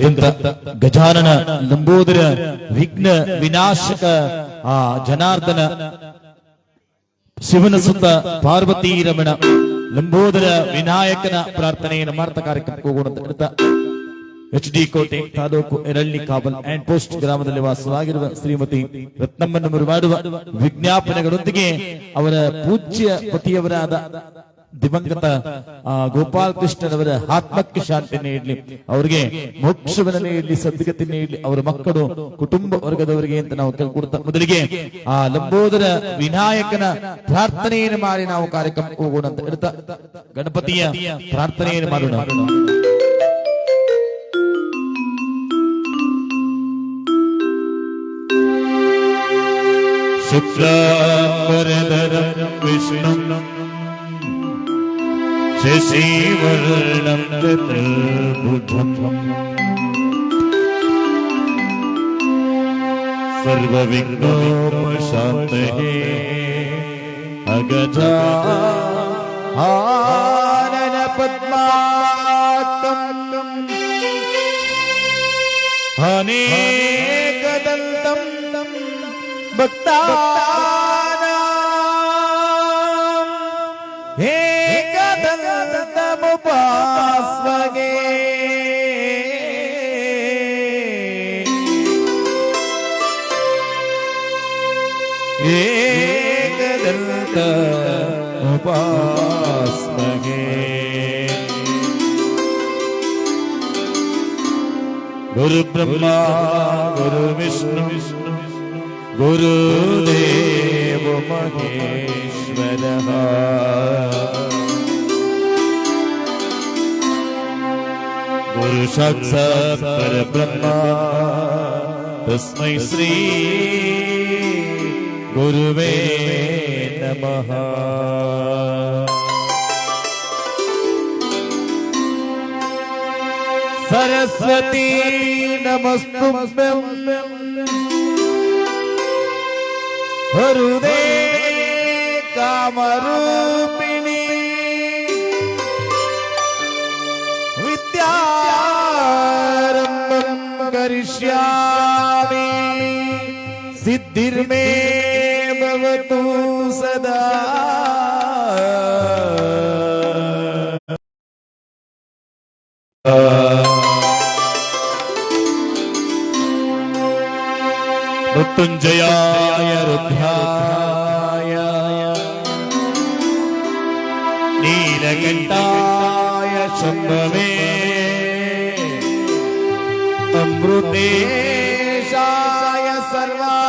ದಂತ ಗಜಾನನ ಲಂಬೋದರ ವಿಘ್ನ ವಿನಾಶಕ ಆ ಜನಾರ್ದನ ಶಿವನ ಸುತ್ತ ಪಾರ್ವತಿ ರಮಣ ಲಂಬೋದರ ವಿನಾಯಕನ ಪ್ರಾರ್ಥನೆಯನ್ನು ಮಾಡ್ತಾ ಕಾರ್ಯಕ್ರಮಕ್ಕೆ ಹೋಗೋಣ ಎಚ್ ಡಿ ಕೋಟೆ ತಾಲೂಕು ಎರಳ್ಳಿ ಕಾಬಲ್ ಅಂಡ್ ಪೋಸ್ಟ್ ಗ್ರಾಮದಲ್ಲಿ ವಾಸವಾಗಿರುವ ಶ್ರೀಮತಿ ರತ್ನಮ್ಮನವರು ಮಾಡುವ ವಿಜ್ಞಾಪನೆಗಳೊಂದಿಗೆ ಅವರ ಪೂಜ್ಯ ಪತಿಯವರಾದ ದಿವಂಗತ ಆ, ಗೋಪಾಲ್ ಕೃಷ್ಣನವರ ಆತ್ಮಕ್ಕೆ ಶಾಂತಿ ನೀಡಲಿ ಅವರಿಗೆ ಮೋಕ್ಷವನ್ನ ನೀಡಲಿ ಸದ್ಗತಿ ನೀಡಲಿ ಅವರ ಮಕ್ಕಳು ಕುಟುಂಬ ವರ್ಗದವರಿಗೆ ಅಂತ ನಾವು ಕೇಳ್ಕೊಡ್ತಾ ಮೊದಲಿಗೆ ಆ ಲಂಬೋದರ ವಿನಾಯಕನ ಪ್ರಾರ್ಥನೆಯನ್ನು ಮಾಡಿ ನಾವು ಕಾರ್ಯಕ್ರಮಕ್ಕೆ ಹೋಗೋಣ ಅಂತ ಹೇಳ್ತಾ ಗಣಪತಿಯ ಪ್ರಾರ್ಥನೆಯನ್ನು ಮಾಡೋಣ शुक्लाम्बरधरं विष्णुं ശശിവർണം സർവവിഘ്നോപശാന്തേ അഗജാ ആനന പത്മാത്തം അനേകദന്തം. ഭക്താ. उपास्महे गुरु ब्रह्मा गुरु विष्णु विष्णु गुरुदेव महेश्वरः गुरुषत् परब्रह्मा तस्मै श्री गुरुवे નમઃ સરસ્વતી નમસ્તુભ્યમ હૃદય કામરૂપિણી વિદ્યારંભમ કરિષ્યામિ સિદ્ધિર્મે रवे तू सदा। मृत्युंजयाय रुद्राय। नीलकंठाय शंभवे अमृतेशाय सर्वा।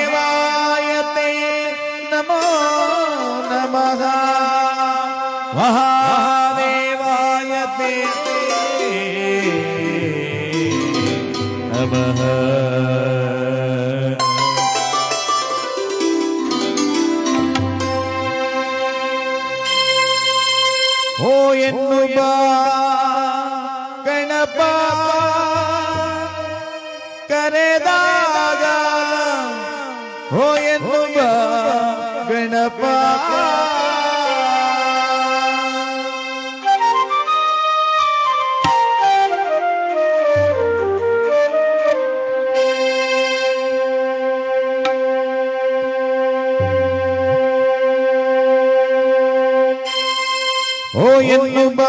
மகாதேவாயத்தே நமோ நமகா மகாதேவாயத்தே நமஹ. ஓ என்னுபா கணபா கரேதா ಓ ಎನ್ನುವ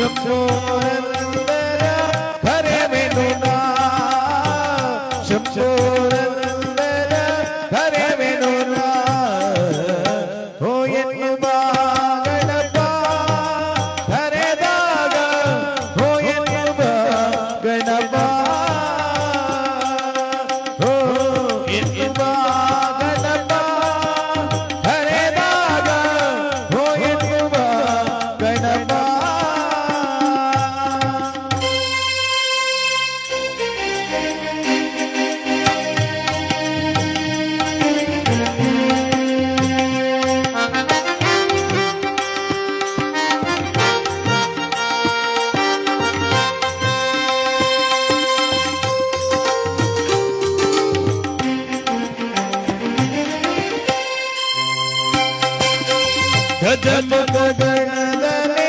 শব্দ ધધમ ગગણદને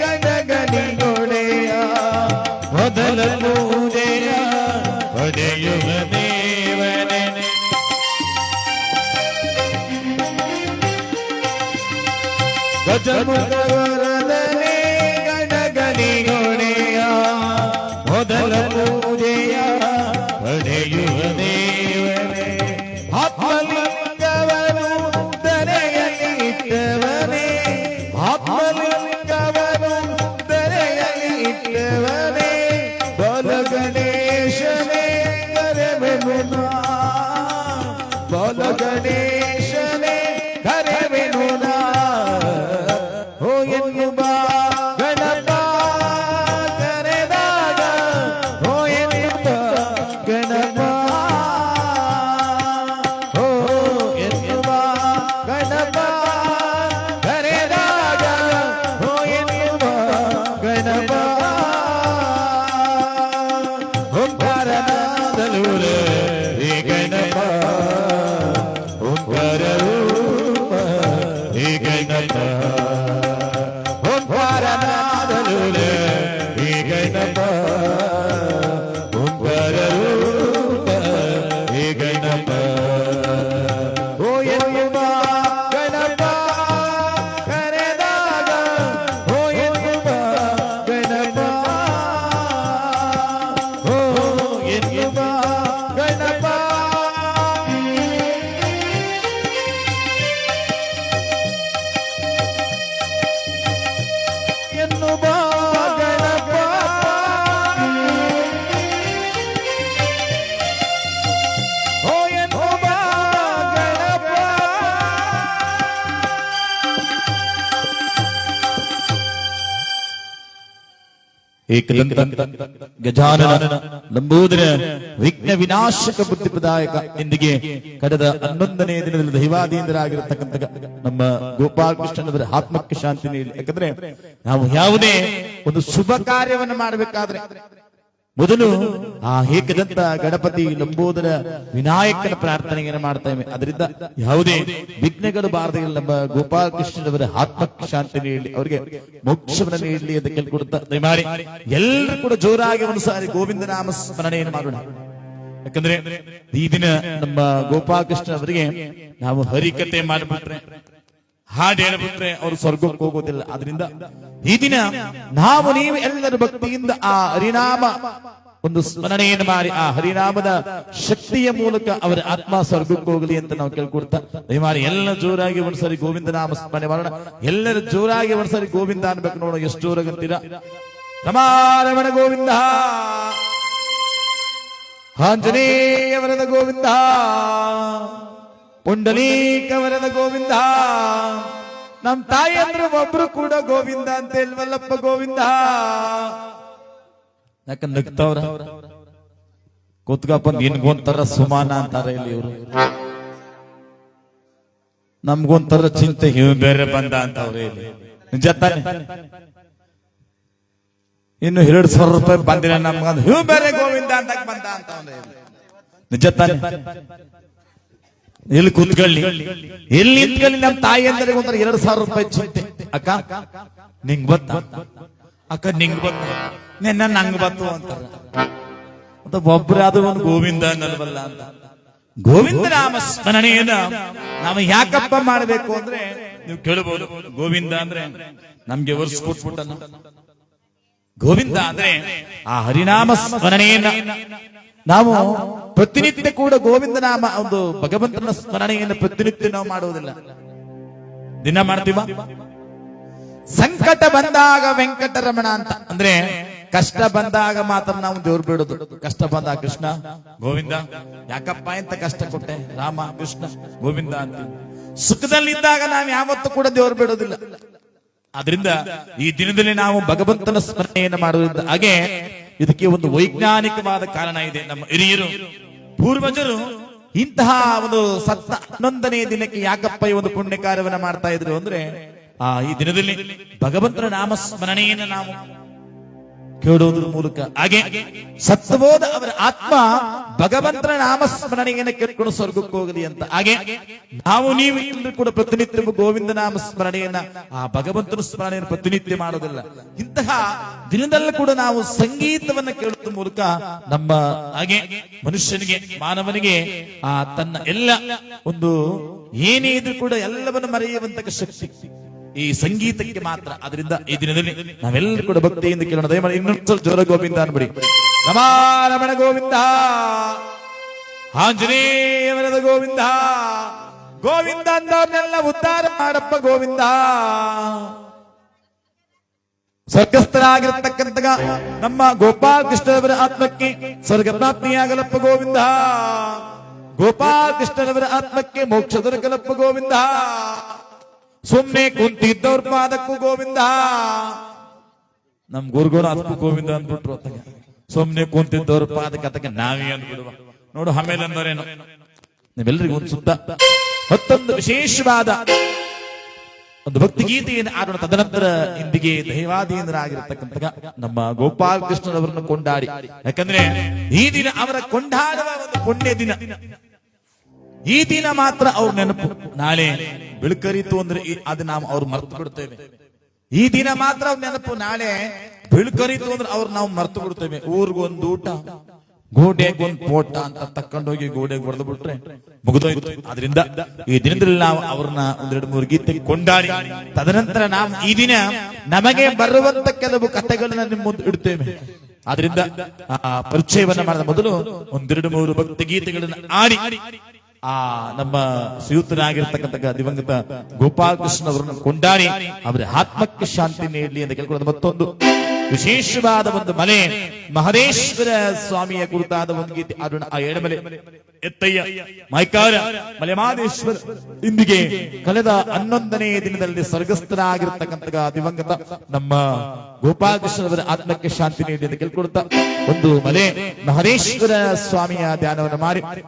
ગગગની ગોડયા વદલ પૂરેયા વદયુગ દેવને ગજમ કરવા ಏಕದಂತ ಗಜಾನನ ಲಂಬೋದರ ವಿಘ್ನ ವಿನಾಶಕ ಬುದ್ಧಿ ಪ್ರದಾಯಕ ಎಂದಿಗೆ ಕಳೆದ ಹನ್ನೊಂದನೇ ದಿನದಲ್ಲಿ ದೈವಾಧೀನರಾಗಿರತಕ್ಕಂಥ ನಮ್ಮ ಗೋಪಾಲಕೃಷ್ಣನವರ ಆತ್ಮಕ್ಕೆ ಶಾಂತಿ ನೀಡಲಿ. ಯಾಕಂದ್ರೆ ನಾವು ಯಾವುದೇ ಒಂದು ಶುಭ ಕಾರ್ಯವನ್ನು ಮಾಡಬೇಕಾದ್ರೆ ಮೊದಲು ಆ ಏಕದಂತ ಗಣಪತಿ ನಂಬೋದರ ವಿನಾಯಕನ ಪ್ರಾರ್ಥನೆಯನ್ನು ಮಾಡ್ತೇವೆ ಅದರಿಂದ ಯಾವುದೇ ವಿಘ್ನಗಳು ಬಾರದೆ ನಮ್ಮ ಗೋಪಾಲ ಆತ್ಮಕ್ಕೆ ಶಾಂತಿ ನೀಡಲಿ. ಅವರಿಗೆ ಮೋಕ್ಷವನ್ನು ನೀಡಲಿ ಅಂತ ಕೇಳ್ಕೊಡುತ್ತಾ ದಯಮಾಡಿ ಎಲ್ಲರೂ ಕೂಡ ಜೋರಾಗಿ ಒಂದು ಸಾರಿ ಗೋವಿಂದ ನಾಮ ಸ್ಮರಣೆಯನ್ನು ಮಾಡೋಣ. ಯಾಕಂದ್ರೆ ಈ ದಿನ ನಮ್ಮ ಗೋಪಾಲಕೃಷ್ಣ ಅವರಿಗೆ ನಾವು ಹರಿಕತೆ ಮಾಡಿಬಿಟ್ರೆ, ಹಾಡು ಹೇಳ್ಬಿಟ್ರೆ ಅವರು ಸ್ವರ್ಗಕ್ಕೆ ಹೋಗೋದಿಲ್ಲ. ಆದ್ರಿಂದ ಈ ದಿನ ನಾವು ನೀವು ಎಲ್ಲರ ಭಕ್ತಿಯಿಂದ ಆ ಹರಿನಾಮ ಒಂದು ಸ್ಮರಣೆಯನ್ನು ಮಾಡಿ ಆ ಹರಿನಾಮದ ಶಕ್ತಿಯ ಮೂಲಕ ಅವರ ಆತ್ಮ ಸ್ವರ್ಗಕ್ಕೆ ಹೋಗಲಿ ಅಂತ ನಾವು ಕೇಳ್ಕೊಡ್ತಾ, ದಯಮಾಡಿ ಎಲ್ಲ ಜೋರಾಗಿ ಒಂದ್ಸರಿ ಗೋವಿಂದ ನಾಮ ಸ್ಮರಣೆ ಮಾಡೋಣ. ಎಲ್ಲರೂ ಜೋರಾಗಿ ಒಂದ್ಸರಿ ಗೋವಿಂದ ಅನ್ಬೇಕು ನೋಡೋ, ಎಷ್ಟು ಜೋರಾಗಂತೀರಾ ರಮಾರಮಣ ಗೋವಿಂದ. ಆಂಜನೇಯವರದ ಗೋವಿಂದ. ಪುಂಡಲೀಕ ವರದ ಗೋವಿಂದ. ನಮ್ ತಾಯಿ ಅಂದ್ರೆ ಒಬ್ರು ಕೂಡ ಗೋವಿಂದ ಅಂತ ಹೇಳ್ವಲ್ಲಪ್ಪ ಗೋವಿಂದ? ಯಾಕ ನಗ್ತಾವ್ರ ಕೂತ್ಕಪ್ಪ, ನಿನ್ಗೊಂಥರ ಸುಮಾನ ಅಂತಾರೆ ಇಲ್ಲಿ ಇವರು. ನಮ್ಗೊಂಥರ ಚಿಂತೆ ಇವ್ ಬೇರೆ ಬಂದ ಅಂತವ್ರೆ ಇಲ್ಲಿ. ನಿಜ ಇನ್ನು ಎರಡು ಸಾವಿರ ರೂಪಾಯಿ ಬಂದಿಲ್ಲ ನಮ್ಗಂತ ಇವ್ ಬೇರೆ ಗೋವಿಂದ ಅಂತ ಬಂದ ಅಂತ ನಿಜ ತಾನೆ? ಎಲ್ಲಿ ಕೂತ್ಕೊಳ್ಳಿ. ಎಲ್ಲಿ ನಿಂತ್ಕೊಳ್ಳಿ ನಮ್ಮ ತಾಯಿ ಅಂದ್ರೆ ಒಂಥರ ಎರಡು ಸಾವಿರ ರೂಪಾಯಿ ಚಿಂತೆ. ಅಕ್ಕ, ನಿಂಗ್ ಬತ್ತ ಅಕ್ಕ, ನಿಂಗ್ ಬತ್ತ ನಿನ್ನ ನಂಗ್ ಬತ್ತು ಅಂತಾರ. ಅಂತ ಒಬ್ಬರಾದ್ರೂ ಒಂದು ಗೋವಿಂದ ಅನ್ನಲ್ವಲ್ಲ ಅಂತ. ಗೋವಿಂದ ನಾಮ ಸ್ಮರಣೆಯನ್ನ ನಾವು ಯಾಕಪ್ಪ ಮಾಡಬೇಕು ಅಂದ್ರೆ ನೀವು ಕೇಳಬಹುದು ಗೋವಿಂದ ಅಂದ್ರೆ ನಮ್ಗೆ ವರ್ಷ ಕೊಟ್ಬಿಟ್ಟನ ಗೋವಿಂದ ಅಂದ್ರೆ ಆ ಹರಿನಾಮ ಸ್ಮರಣೆಯನ್ನ ನಾವು ಪ್ರತಿನಿತ್ಯ ಕೂಡ ಗೋವಿಂದ ನಾಮ ಒಂದು ಭಗವಂತನ ಸ್ಮರಣೆಯನ್ನು ಪ್ರತಿನಿತ್ಯ ನಾವು ಮಾಡುವುದಿಲ್ಲ. ದಿನ ಮಾಡ್ತೀವ? ಸಂಕಟ ಬಂದಾಗ ವೆಂಕಟರಮಣ ಅಂತ. ಅಂದ್ರೆ ಕಷ್ಟ ಬಂದಾಗ ಮಾತ್ರ ನಾವು ದೇವ್ರು ಬಿಡೋದು ಕಷ್ಟ ಬಂದಾಗ ಕೃಷ್ಣ, ಗೋವಿಂದ, ಯಾಕಪ್ಪ ಅಂತ ಕಷ್ಟ ಕೊಟ್ಟೆ? ರಾಮ, ಕೃಷ್ಣ, ಗೋವಿಂದ ಅಂತ. ಸುಖದಲ್ಲಿದ್ದಾಗ ನಾವು ಯಾವತ್ತೂ ಕೂಡ ದೇವ್ರು ಬಿಡೋದಿಲ್ಲ ಆದ್ರಿಂದ ಈ ದಿನದಲ್ಲಿ ನಾವು ಭಗವಂತನ ಸ್ಮರಣೆಯನ್ನು ಮಾಡುವುದ ಹಾಗೆ ಇದಕ್ಕೆ ಒಂದು ವೈಜ್ಞಾನಿಕವಾದ ಕಾರಣ ಇದೆ ನಮ್ಮ ಹಿರಿಯರು. ಪೂರ್ವಜರು ಇಂತಹ ಒಂದು ಸತ್ತ ಹನ್ನೊಂದನೇ ದಿನಕ್ಕೆ ಯಾಕಪ್ಪ ಒಂದು ಪುಣ್ಯ ಕಾರ್ಯವನ್ನ ಮಾಡ್ತಾ ಇದ್ರು ಅಂದ್ರೆ, ಆ, ಈ ದಿನದಲ್ಲಿ ಭಗವಂತನ ನಾಮ ಸ್ಮರಣೆಯನ್ನು ನಾವು ಕೇಳುವುದ್ರ ಮೂಲಕ. ಹಾಗೆ ಸತ್ವೋದ ಅವರ ಆತ್ಮ ಭಗವಂತನ ನಾಮಸ್ಮರಣೆಯನ್ನು ಕೇಳ್ಕೊಂಡು ಸ್ವರ್ಗಕ್ಕೆ ಹೋಗಲಿ ಅಂತ. ಹಾಗೆ ನಾವು ನೀವು ಇಂದು ಕೂಡ ಪ್ರತಿನಿತ್ಯ ಗೋವಿಂದ ನಾಮ ಸ್ಮರಣೆಯನ್ನ ಆ ಭಗವಂತನ ಸ್ಮರಣೆಯನ್ನು ಪ್ರತಿನಿತ್ಯ ಮಾಡೋದಿಲ್ಲ. ಇಂತಹ ದಿನದಲ್ಲೂ ಕೂಡ ನಾವು ಸಂಗೀತವನ್ನ ಕೇಳುವ ಮೂಲಕ ನಮ್ಮ ಹಾಗೆ ಮನುಷ್ಯನಿಗೆ, ಮಾನವನಿಗೆ, ಆ ತನ್ನ ಎಲ್ಲ ಒಂದು ಏನೇ ಇದ್ರೂ ಕೂಡ ಎಲ್ಲವನ್ನು ಮರೆಯುವಂತ ಶಕ್ತಿ. ಈ ಸಂಗೀತಕ್ಕೆ ಮಾತ್ರ. ಅದರಿಂದ ಈ ದಿನದಲ್ಲಿ ನಾವೆಲ್ಲರೂ ಕೂಡ ಭಕ್ತಿಯಿಂದ ಕೇಳೋಣ. ದಯಮಾಡಿ ಇನ್ನೊಂದು ಜ್ವರ ಗೋವಿಂದ ಅನ್ಬಿಡಿ. ರಮಾರಮಣ ಗೋವಿಂದ. ಆಂಜನೇಯವರದ ಗೋವಿಂದ. ಗೋವಿಂದ ಅಂದವ್ರನ್ನೆಲ್ಲ ಉದ್ಧಾರ ಮಾಡಪ್ಪ ಗೋವಿಂದ. ಸ್ವರ್ಗಸ್ಥರಾಗಿರ್ತಕ್ಕಂತ ನಮ್ಮ ಗೋಪಾಲ್ ಕೃಷ್ಣರವರ ಆತ್ಮಕ್ಕೆ ಸ್ವರ್ಗ ಪ್ರಾಪ್ತಿಯಾಗಲಪ್ಪ ಗೋವಿಂದ. ಗೋಪಾಲ್ ಕೃಷ್ಣರವರ ಆತ್ಮಕ್ಕೆ ಮೋಕ್ಷ ದೊರಕಲಪ್ಪ ಗೋವಿಂದ. ಸುಮ್ನೆ ಕುಂತಿದ್ದವ್ರ ಪಾದಕ್ಕೂ ಗೋವಿಂದ. ನಮ್ ಗುರುಗುರು ಅದಕ್ಕೂ ಗೋವಿಂದ ಅಂದ್ಬಿಟ್ರು ಅತ್ತಗೆ. ಸುಮ್ನೆ ಕುಂತಿದ್ದವ್ರ ಪಾದಕ್ಕೆ ಅದಕ್ಕೆ ನಾವೇ ಅಂದ್ಬಿಡುವ. ನೋಡು ಆಮೇಲೆ ಅಂದರೇನು? ನೀವೆಲ್ಲರಿಗೂ ಒಂದು ಸುತ್ತ ಮತ್ತೊಂದು ವಿಶೇಷವಾದ ಒಂದು ಭಕ್ತಿ ಗೀತೆಯನ್ನು ಆಡೋಣ ತದನಂತರ ಇಂದಿಗೆ ದೈವಾಧೀನರಾಗಿರ್ತಕ್ಕಂಥ ನಮ್ಮ ಗೋಪಾಲ್ ಕೃಷ್ಣರವರನ್ನು ಕೊಂಡಾಡಿ. ಯಾಕಂದ್ರೆ ಈ ದಿನ ಅವರ ಕೊಂಡಾಡುವ ಒಂದು ಪುಣ್ಯ ದಿನ. ಈ ದಿನ ಮಾತ್ರ ಅವ್ರ ನೆನಪು. ನಾಳೆ ಬಿಳ್ಕರಿತು ಅಂದ್ರೆ ಅದು ನಾವು ಅವ್ರು ಮರ್ತು ಬಿಡ್ತೇವೆ ಈ ದಿನ ಮಾತ್ರ ಅವ್ರ ನೆನಪು. ನಾಳೆ ಬಿಳ್ಕರಿತು ಅಂದ್ರೆ ಅವ್ರು ನಾವು ಮರ್ತು ಬಿಡ್ತೇವೆ ಊರ್ಗೊಂದು ಊಟ, ಗೋಡೆಗೊಂದು ಪೋಟ ಅಂತ ತಕ್ಕೊಂಡೋಗಿ ಗೋಡೆಗೆ ಹೊಡೆದು ಬಿಟ್ರೆ ಮುಗಿದೋಯ್ತು. ಅದರಿಂದ ಈ ದಿನದಲ್ಲಿ ನಾವು ಅವ್ರನ್ನ ಒಂದೆರಡು ಮೂರು ಗೀತೆ ಕೊಂಡಾಡಿ, ತದನಂತರ ನಾವು ಈ ದಿನ ನಮಗೆ ಬರುವಂತ ಕೆಲವು ಕಥೆಗಳನ್ನ ನಿಮ್ಮ ಮುಂದೆ ಇಡ್ತೇವೆ. ಆದ್ರಿಂದ ಪರಿಚಯವನ್ನ ಮಾಡಿದ ಮೊದಲು ಒಂದೆರಡು ಮೂರು ಭಕ್ತಿ ಗೀತೆಗಳನ್ನ ಆಡಿ ಆ, ನಮ್ಮ ಶ್ರೀಯುತರಾಗಿರ್ತಕ್ಕಂಥ ದಿವಂಗತ ಗೋಪಾಲ್ ಕೃಷ್ಣ ಅವರನ್ನು ಕೊಂಡಾಡಿ ಅವರ ಆತ್ಮಕ್ಕೆ ಶಾಂತಿ ನೀಡಲಿ ಅಂತ ಕೇಳ್ಕೊಳ್ಳೋದು ಮತ್ತೊಂದು ವಿಶೇಷವಾದ ಒಂದು ಮಲೆ ಮಹದೇಶ್ವರ ಸ್ವಾಮಿಯ ಕುರಿತಾದ ಒಂದು ಗೀತೆ. ಅದನ್ನು ಆ ಎಡಮಲೆ. ಎತ್ತಯ್ಯ, ಮೈಕಾರ, ಮಲೆಮಾದೇಶ್ವರ. ಇಂದಿಗೆ ಕಳೆದ ಹನ್ನೊಂದನೇ ದಿನದಲ್ಲಿ ಸ್ವರ್ಗಸ್ಥರಾಗಿರ್ತಕ್ಕಂಥ ದಿವಂಗತ ನಮ್ಮ ಗೋಪಾಲಕೃಷ್ಣರವರ ಆತ್ಮಕ್ಕೆ ಶಾಂತಿ ನೀಡಿ ಅಂತ ಕೇಳ್ಕೊಳ್ತಾ ಒಂದು ಮಲೆ ಮಹದೇಶ್ವರ ಸ್ವಾಮಿಯ ಧ್ಯಾನವನ್ನು ಮಾಡಿ.